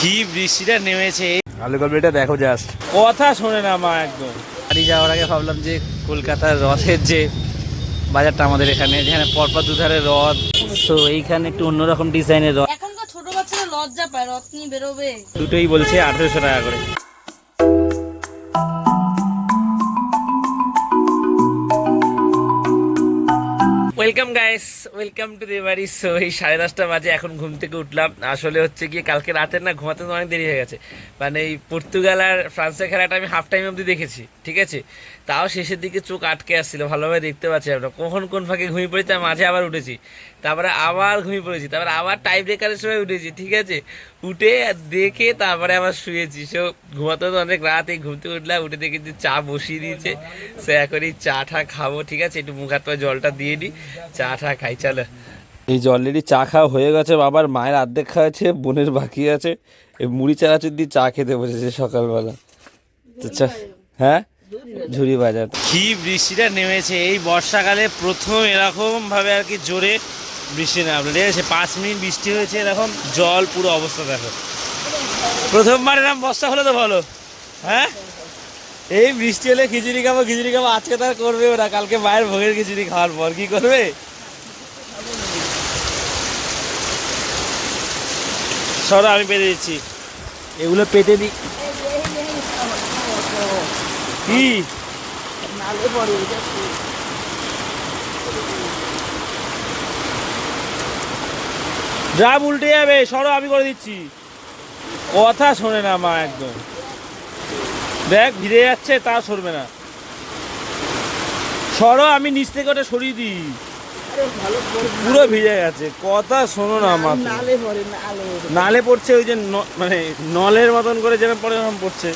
কি বৃষ্টিটা নেমেছে? আলু গল্পটা দেখো জাস্ট কথা শোনে না মা একদম। বাড়ি যাওয়ার আগে ভাবলাম যে কলকাতার রথের যে বাজারটা আমাদের এখানে যেখানে পরপর দুধারে রথ। তো এইখানে একটু অন্যরকম ডিজাইনের রথ। এখনকার ছোট বাচ্চারা লজ্জা পায় রথ নিয়ে বেরোবে। দুটোই বলছে আঠেরোশো টাকা করে। Welcome guys welcome to the বাড়ি সো এই সাড়ে দশটা বাজে এখন ঘুম থেকে উঠলাম। আসলে হচ্ছে গিয়ে কালকে রাতের না ঘুমাতে অনেক দেরি হয়ে গেছে। মানে এই পর্তুগাল আর ফ্রান্সের খেলাটা আমি হাফ টাইম অবধি দেখেছি। ঠিক আছে? তাও শেষের দিকে চোখ আটকে আসছিল, ভালোভাবে দেখতে পাচ্ছি আমরা। কখন কোন ফাঁকে ঘুমিয়ে পড়েছি, তার মাঝে আবার উঠেছি। তারপরে আবার ঘুমিয়ে পড়েছি, তারপরে আবার টাইম ব্রেকারের সময় উঠেছি, ঠিক আছে? উঠে দেখে তারপরে আবার শুয়েছি। সো ঘুমাতে তো অনেক রাত, এই ঘুমতে উঠলাম, উঠে দেখে যে চা বসিয়ে দিয়েছে। সে এখন এই চা ঠা খাব, ঠিক আছে? একটু মুখ হাত জলটা দিয়ে দিই চা ঠা খাই, চলো। এই যে অলরেডি চা খাওয়া হয়ে গেছে, বাবার মায়ের অর্ধেক খাওয়াছে বোনের বাকি আছে। এই মুড়ি চানাচুর দিয়ে চা খেতে বসেছে সকালবেলা। তো চা হ্যাঁ? ঝুড়ি বাজার। কি বৃষ্টিটা নেমেছে। এই বর্ষাকালে প্রথম এরকম ভাবে আর কি জোরে বৃষ্টি নামলো। ঠিক আছে পাঁচ মিনিট বৃষ্টি হয়েছে এরকম জল পুরো অবস্থা দেখো। প্রথমবার এরকম বর্ষা হলে তো ভালো। হ্যাঁ? এই বৃষ্টি হলে খিচুড়ি খাব খিচুড়ি খাব আজকে তার করবে ওরা। কালকে মায়ের ভোগের খিচুড়ি খাওয়ার পর। কি করবে? সরো আমি পেতে দিচ্ছি। এগুলো পেতে দিই কি? নালে পড়ে ড্রাম উল্টে যাবে সরো আমি করে দিচ্ছি। কথা শোনে না মা একদম। দেখ ভিড়ে যাচ্ছে তা সরবে না। সরো আমি নিচ থেকে ওটা সরিয়ে দিই। পুরো ভিজে গেছে। কথা শোনো না মা নালে পড়ে নালে পড়ছে ওই যে মানে নলের মতন করে যেরকম পড়ে পড়ছে।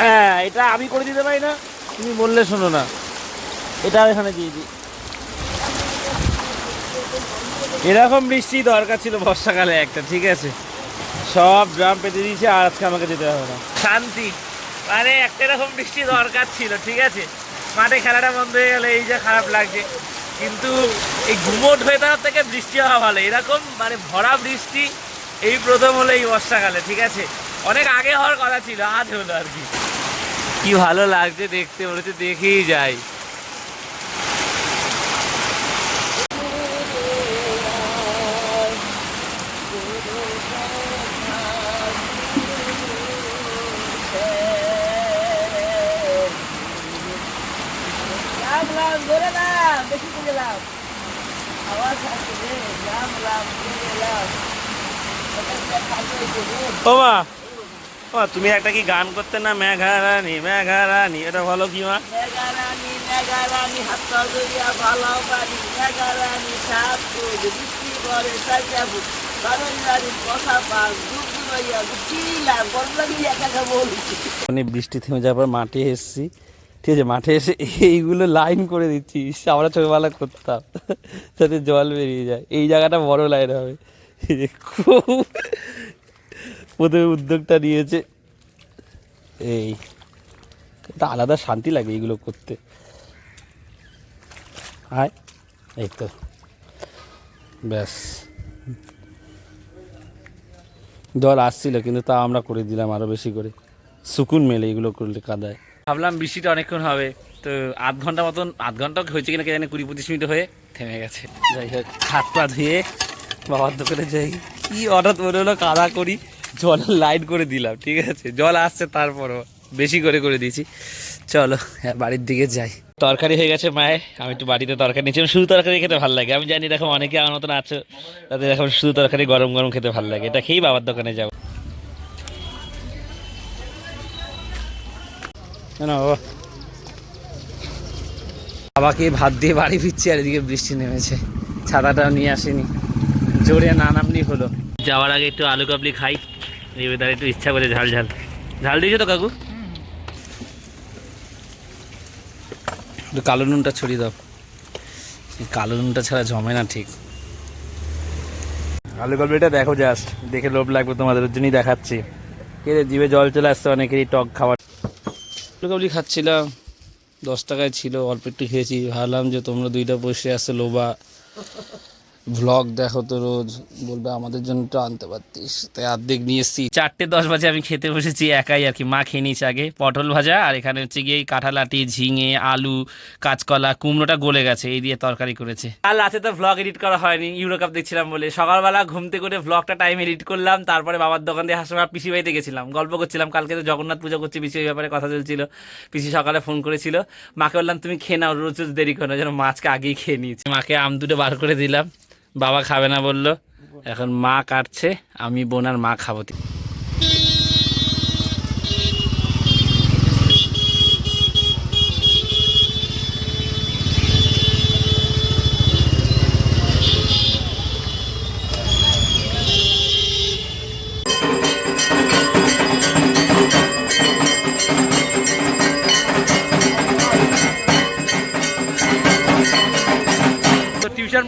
হ্যাঁ এটা আমি করে দিতে পারি না, তুমি বললে শোনো না। এটা এখানে দিয়ে দিই। এরকম বৃষ্টি দরকার ছিল বর্ষাকালে একটা, ঠিক আছে? সব ড্রাম পেতে দিয়েছে, আর আজকে আমাকে যেতে হবে না। শান্তি। আরে, একটা এরকম বৃষ্টি দরকার ছিল, ঠিক আছে? মাঠে খেলাটা বন্ধ হয়ে গেলে এই যে খারাপ লাগছে। কিন্তু এই ঘুমোট হয়ে যাওয়ার থেকে বৃষ্টি হওয়া ভালো। এরকম মানে ভরা বৃষ্টি এই প্রথম হলো এই বর্ষাকালে, ঠিক আছে? অনেক আগে হওয়ার কথা ছিল, আজ হলো আর কি। কি ভালো লাগছে দেখতে মনে হচ্ছে দেখেই যাই। ও মা ও তুমি একটা কি গান করতে না? মেঘা রানী মেঘা রানী এটা ভালো কি মা? মানে বৃষ্টি থেমে যাওয়ার পর মাঠে এসেছি। ঠিক আছে মাঠে এসে এইগুলো লাইন করে দিচ্ছি। আমরা ছোটবেলা করতাম। যাতে জল বেরিয়ে যায়। এই জায়গাটা বড় লাইন হবে। খুব প্রথমে উদ্যোগটা নিয়েছে। এই, একটা আলাদা শান্তি লাগে এইগুলো করতে। আয়, এই তো। ব্যাস। জল আসছিল, কিন্তু তা আমরা করে দিলাম আরও বেশি করে। সুকুন মেলে এগুলো করলে কাদায়। ভাবলাম বৃষ্টিটা অনেকক্ষণ হবে, তো আধ ঘণ্টা মতন, আধ ঘণ্টা হয়েছে কিনা কে জানে কুড়ি পঁচিশ মিনিট হয়ে থেমে গেছে। যাই হোক, হাত পা ধুয়ে বাবার দোকানে যাই। কি হঠাৎ মনে হলো, কাদা করি। জলের লাইট করে দিলাম, ঠিক আছে? জল আসছে তারপরও। বেশি করে করে দিয়েছি। চলো হ্যাঁ বাড়ির দিকে যাই। তরকারি হয়ে গেছে মায়ের। আমি একটু বাড়িতে তরকারি নিয়েছিলাম শুধু তরকারি খেতে ভালো লাগে। আমি জানি এরকম অনেকে আমার মতন আছে, তাদের এখন শুধু তরকারি গরম গরম খেতে ভালো লাগে। এটা খেয়েই বাবার দোকানে যাব। বাবাকে ভাত দিয়ে বাড়ি ফিরছি আর এদিকে বৃষ্টি নেমেছে। ছাতাটাও নিয়ে আসেনি। জোরে না নামনি হলো। যাওয়ার আগে একটু আলু কাবলি খাই। এবার একটু ইচ্ছা করে ঝাল ঝাল। ঝাল দিয়েছ তো কাকু? একটু কালো নুনটা ছড়িয়ে দাও। কালো নুনটা ছাড়া জমে না ঠিক। আলু কাবলিটা দেখো জাস্ট দেখে লোভ লাগবে তোমাদের ওর জন্যই দেখাচ্ছি। কে জিভে জল চলে আসছে অনেকেরই টক খাবার। আলু কাবলি খাচ্ছিলাম দশ টাকায় ছিল অল্প একটু খেয়েছি। ভাবলাম যে তোমরা দুইটা বসে আসো লোবা ভ্লগ দেখো তো রোজ বলবে আমাদের জন্য তো আনতে পারতিস। তাই অর্ধেক নিয়ে এসছি। চারটে দশ বাজে আমি খেতে বসেছি একাই আর কি মা খেয়ে নিয়েছে আগে। পটল ভাজা আর এখানে হচ্ছে গিয়ে কাঁঠালাটি ঝিঙে আলু কাঁচকলা কুমড়োটা গলে গেছে এই দিয়ে তরকারি করেছে। আর রাতে তো ভ্লগ এডিট করা হয়নি ইউরো কাপ দেখছিলাম বলে। সকালবেলা ঘুমতে করে ভ্লগটা টাইম এডিট করলাম তারপরে বাবার দোকান দিয়ে হাসপাতাল পিসি বাড়িতে গেছিলাম। গল্প করছিলাম কালকে তো জগন্নাথ পুজো করছি পিসি ওই ব্যাপারে কথা চলছিল। পিসি সকালে ফোন করেছিল মাকে বললাম তুমি খেয়ে নাও রোজ রোজ দেরি করো না যেন মাছকে আগেই খেয়ে নিয়েছি। মাকে আম দুটো বার করে দিলাম। বাবা খাবে না বলল। এখন মা কাটছে আমি বোনার মা খাব।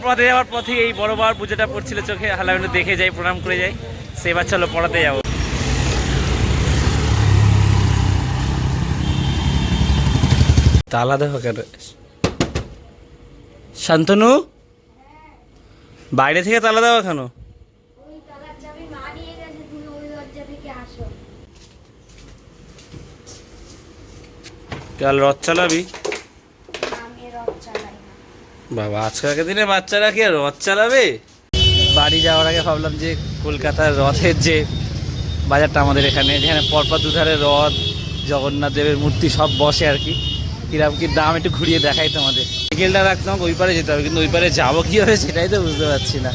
পড়াতে যাওয়ার পথে এই বড় বড় পুজোটা পড়ছিল চোখে। হালা একটু দেখে যাই প্রণাম করে যাই সেবার চলো পড়াতে যাব। তালা দেখো কেন শান্তনু? বাইরে থেকে তালা দেওয়া কেন? কাল রথ চালাবি? বাবা, আজকালকার দিনে বাচ্চারা কি রথ চালাবে? বাড়ি যাওয়ার আগে ভাবলাম যে কলকাতার রথের যে বাজারটা আমাদের এখানে, যেখানে পরপর দুধারে রথ, জগন্নাথ দেবের মূর্তি সব বসে আর কি। কীরকম কি দাম একটু ঘুরিয়ে দেখাই তোমাদের। সাইকেলটা রাখতাম, ওই পারে যেতে হবে, কিন্তু ওই পারে যাব কি হবে সেটাই তো বুঝতে পারছি না।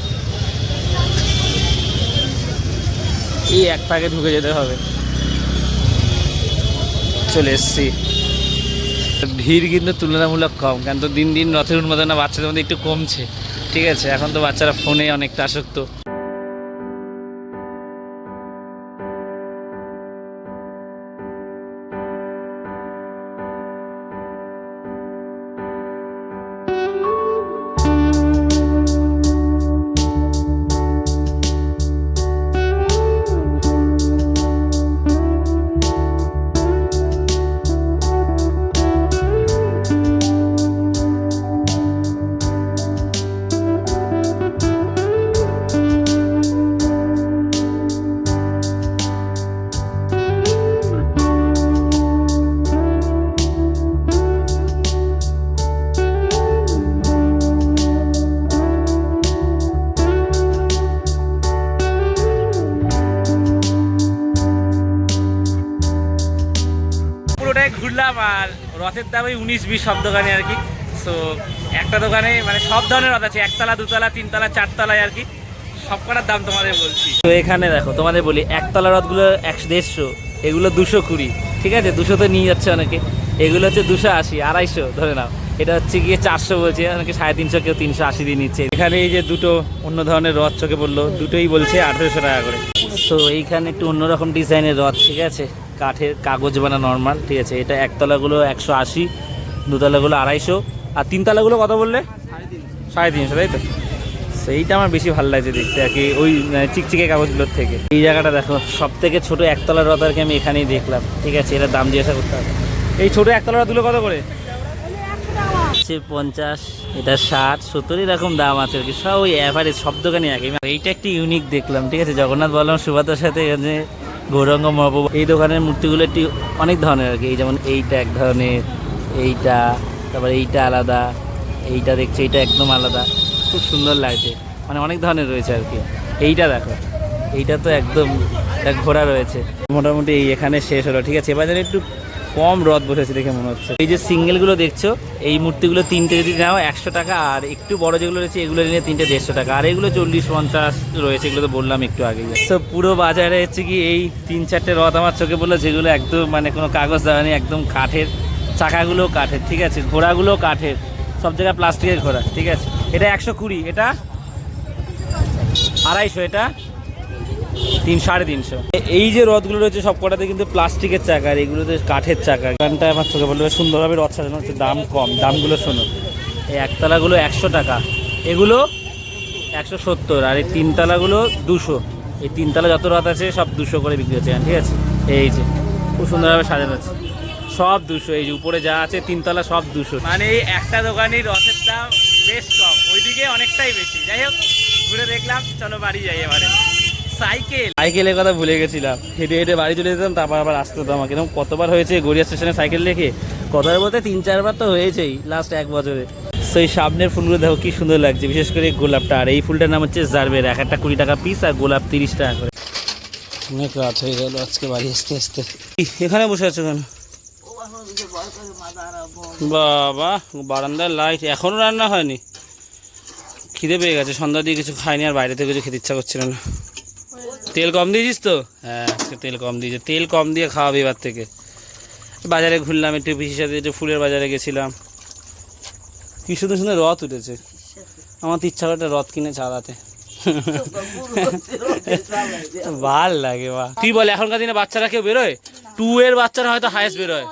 এই এক পাকে ঢুকে যেতে হবে। চলে এসছি। ভিড় কিন্তু তুলনামূলক কম, কারণ তো দিন দিন রথের উন্মাদনা বাচ্চাদের মধ্যে একটু কমছে। ঠিক আছে, এখন তো বাচ্চারা ফোনে অনেকটা আসক্ত। রথের দাম ওই উনিশ বিশ সব দোকানে আর কি। সো একটা দোকানে মানে সব ধরনের রথ আছে একতলা দুতলা তিনতলা চারতলায় আর কি। সব কটার দাম তোমাদের বলছি। তো এখানে দেখো তোমাদের বলি একতলা রথগুলো একশো দেড়শো এগুলো দুশো কুড়ি ঠিক আছে? দুশো তো নিয়ে যাচ্ছে অনেকে। এগুলো হচ্ছে দুশো আশি আড়াইশো ধরে নাও। এটা হচ্ছে গিয়ে চারশো বলছে অনেকে সাড়ে তিনশো কেউ তিনশো আশি দিয়ে নিচ্ছে। এখানে এই যে দুটো অন্য ধরনের রথ চোখে পড়ল দুটোই বলছে আঠেরোশো টাকা করে। তো এইখানে একটু অন্যরকম ডিজাইনের রথ ঠিক আছে? কাঠের কাগজ বানা নর্মাল ঠিক আছে? এটা একতলাগুলো একশো আশি দুতলাগুলো আড়াইশো। আর তিনতলাগুলো কত বললে? সাড়ে তিনশো তাই তো? সেইটা আমার বেশি ভালো লাগছে দেখতে আর কি ওই আহ, চিকচিকে কাগজগুলোর থেকে। এই জায়গাটা দেখো সব থেকে ছোটো আর কি আমি এখানেই দেখলাম ঠিক আছে? এটা দাম জিজ্ঞাসা করতে হবে। এই ছোটো একতলার রথগুলো কত করে? হচ্ছে পঞ্চাশ এটা ষাট সত্তর এরকম দাম আছে আর কি। সব ওই অ্যাভারেজ সব দোকানে একই। এইটা একটি ইউনিক দেখলাম ঠিক আছে? জগন্নাথ বললাম সুভাতার সাথে এখানে গৌরাঙ্গ মহাপ্রভু, এই দোকানের মূর্তিগুলো একটি অনেক ধরনের আর কি। এই যেমন এইটা এক ধরনের, এইটা, তারপর এইটা আলাদা, এইটা দেখছে, এইটা একদম আলাদা। খুব সুন্দর লাগছে। মানে অনেক ধরনের রয়েছে আর কি। এইটা দেখো, এইটা তো একদম ঘোড়া রয়েছে। মোটামুটি এই এখানে শেষ হলো। ঠিক আছে, এবার একটু কম রথ বসেছে দেখে মনে হচ্ছে। এই যে সিঙ্গেলগুলো দেখছ, এই মূর্তিগুলো তিনটে যদি নাও, একশো টাকা, আর একটু বড় যেগুলো রয়েছে, এগুলো নিয়ে তিনটে দেড়শো টাকা। আর এগুলো চল্লিশ পঞ্চাশ রয়েছে, এগুলো তো বললাম একটু আগে। তো পুরো বাজারে হচ্ছে কি, এই তিন চারটে রথ আমার চোখে বলল যেগুলো একদম মানে কোনো কাগজ দেওয়া নেই, একদম কাঠের চাকাগুলো কাঠের, ঠিক আছে? ঘোড়াগুলো কাঠের, সব জায়গায় প্লাস্টিকের ঘোড়া, ঠিক আছে? এটা একশো কুড়ি, এটা আড়াইশো, এটা তিন, সাড়ে তিনশো। এই যে রথগুলো রয়েছে সব কটাতে কিন্তু প্লাস্টিকের চাকা আর এগুলোতে কাঠের চাকা। গানটা আমার চোখে বলবে সুন্দরভাবে রথ সাজানো হচ্ছে দাম কম, দামগুলো শোনো। এই একতলাগুলো একশো টাকা। এগুলো একশো সত্তর, আর এই তিনতলাগুলো দুশো। এই তিনতলা যত রথ আছে সব দুশো করে বিক্রি হচ্ছে ঠিক আছে? এই যে, খুব সুন্দরভাবে সাজানো আছে। সব দুশো, এই যে উপরে যা আছে তিনতলা সব দুশো। মানে এই একটা দোকানই রথের দাম বেশ কম, ওইদিকে অনেকটাই বেশি। যাই হোক, ঘুরে দেখলাম, চলো বাড়ি যাই এবারে। সাইকেল। সাইকেলের কথা ভুলে গেছিলাম। হেঁটে হেঁটে বাড়ি চলে যেতাম তারপর আবার আসতে হতো আমাকে। এরকম কতবার হয়েছে গড়িয়া স্টেশনে সাইকেল রেখে কতবার বলতে তিন চারবার তো হয়েছেই লাস্ট এক বছরে। সেই সামনের ফুলগুলো দেখো কি সুন্দর লাগছে বিশেষ করে এই গোলাপটা। আর এই ফুলটার নাম হচ্ছে জারবের। এক একটা কুড়ি টাকা পিস আর গোলাপ তিরিশ টাকা করে। অনেক রাত হয়ে গেল আজকে বাড়ি আসতে আসতে। এখানে বসে আছো কেন? বাবা বারান্দার লাইট এখনও রান্না হয়নি। খিদে পেয়ে গেছে। সন্ধ্যা দিয়ে কিছু খাইনি আর বাইরে থেকে কিছু খেতে ইচ্ছা করছিল না। তেল কম দিয়েছিস তো? হ্যাঁ আজকে তেল কম দিয়েছে। তেল কম দিয়ে খাওয়াবে এবার থেকে। বাজারে ঘুরলাম একটু পিসির সাথে একটু ফুলের বাজারে গেছিলাম। কি সুন্দর সুন্দর রথ উঠেছে। আমার তো ইচ্ছা করে একটা রথ কিনে চালাতে। ভালো লাগে বা তুই বল এখনকার দিনে বাচ্চারা কেউ বেরোয়? টু এর বাচ্চারা হয়তো হায়েস্ট বেরোয়।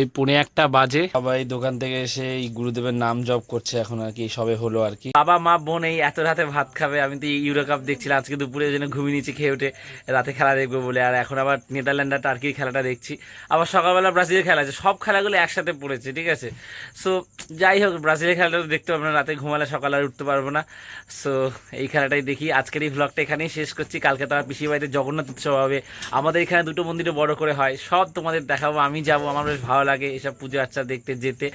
এই পৌনে একটা বাজে। সবাই দোকান থেকে এসে এই গুরুদেবের নাম জপ করছে, এখন আর কি সবে হলো আর কি। বাবা, মা, বোন এই এত রাতে ভাত খাবে, আমি তো ইউরো কাপ দেখছিলাম, আজকে দুপুরে জন্য ঘুমিয়ে নিচ্ছি খেয়ে উঠে রাতে খেলা দেখব বলে। আর এখন আবার নেদারল্যান্ড আর টার্কির খেলাটা দেখছি। আবার সকালবেলা ব্রাজিলের খেলা আছে, সব খেলাগুলো একসাথে পড়েছে, ঠিক আছে? সো যাই হোক, ব্রাজিলের খেলাটা দেখতে পারব না, রাতে ঘুমালে সকালে আর উঠতে পারব না। সো এই খেলাটাই দেখি। আজকের এই ভ্লগটা এখানেই শেষ করছি। কালকে তো আমার পিসির বাড়িতে জগন্নাথ উৎসব হবে। আমাদের এখানে দুটো মন্দিরে বড় করে হয়। সব তোমাদের দেখাবো, আমি যাব আমার বেশ ভালো লাগে এসব পুজো আচ্ছা দেখতে, যেতে।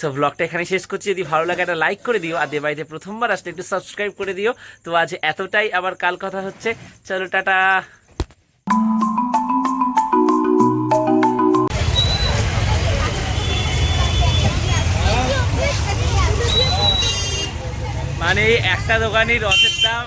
সো ব্লগটা এখানে শেষ করছি। যদি ভালো লাগে একটা লাইক করে দিও, আর যে বাড়িতে প্রথমবার আসলে একটু সাবস্ক্রাইব করে দিও। তো আজ এতটাই, আবার কাল কথা হচ্ছে। চলো, টাটা। মানে একটা দোকানই রথের দাম।